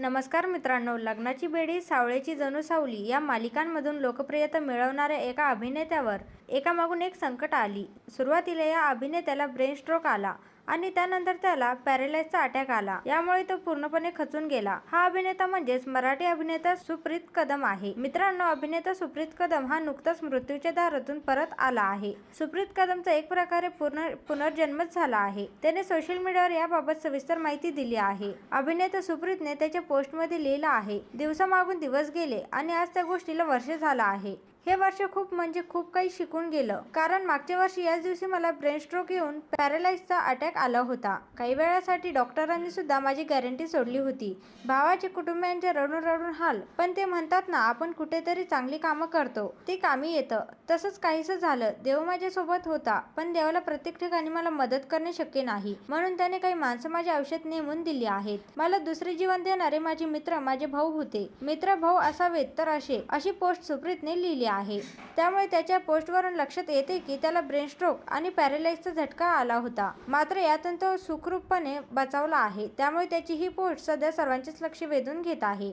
नमस्कार मित्रांनो लग्नाची बेडी सावळेची जणू सावली या मालिकांमधून लोकप्रियता मिळवणाऱ्या एका अभिनेत्यावर एकामागून एक संकट आली. सुरुवातीला या अभिनेत्याला ब्रेन स्ट्रोक आला. आणि त्यानंतर त्याला पॅरालाइजचा अटॅक आला. यामुळे तो पूर्णपणे खचून गेला. हा अभिनेता म्हणजेच मराठी अभिनेता सुप्रीत कदम आहे. मित्रांनो अभिनेता सुप्रीत कदम हा नुकताच मृत्यूच्या दारातून परत आला आहे. सुप्रीत कदमचा एक प्रकारे पूर्ण पुनर्जन्मच झाला आहे. त्याने सोशल मीडियावर याबाबत सविस्तर माहिती दिली आहे. अभिनेता सुप्रीतने त्याच्या पोस्टमध्ये लिहिलं आहे दिवसामागून दिवस गेले आणि आज त्या गोष्टीला वर्ष झालं आहे. हे वर्ष खूप म्हणजे खूप काही शिकून गेलं. कारण मागच्या वर्षी याच दिवशी मला ब्रेन स्ट्रोक येऊन पॅरालाइजचा अटॅक आला होता. काही वेळासाठी डॉक्टरांनी सुद्धा माझी गॅरंटी सोडली होती. भावाचे कुटुंबियांचे रडून रडून हाल. पण ते म्हणतात ना आपण कुठेतरी चांगली कामं करतो. ते कामी येतं. तसंच काहीसं झालं देव माझ्यासोबत होता. पण देवाला प्रत्येक ठिकाणी मला मदत करणे शक्य नाही. म्हणून त्याने काही माणसं माझ्या औषध नेमून दिली आहेत. मला दुसरे जीवन देणारे माझे मित्र माझे भाऊ होते. मित्र भाऊ असावेत तर असे. अशी पोस्ट सुप्रीतने लिहिली आहे. आहे. त्यामुळे त्याच्या पोस्टवरून लक्षात येते की त्याला ब्रेन स्ट्रोक आणि पॅरालाइजचा झटका आला होता. मात्र यातून तो सुखरूपपणे बचावला आहे. त्यामुळे त्याची ही पोस्ट सध्या सर्वांचेच लक्ष वेधून घेत आहे.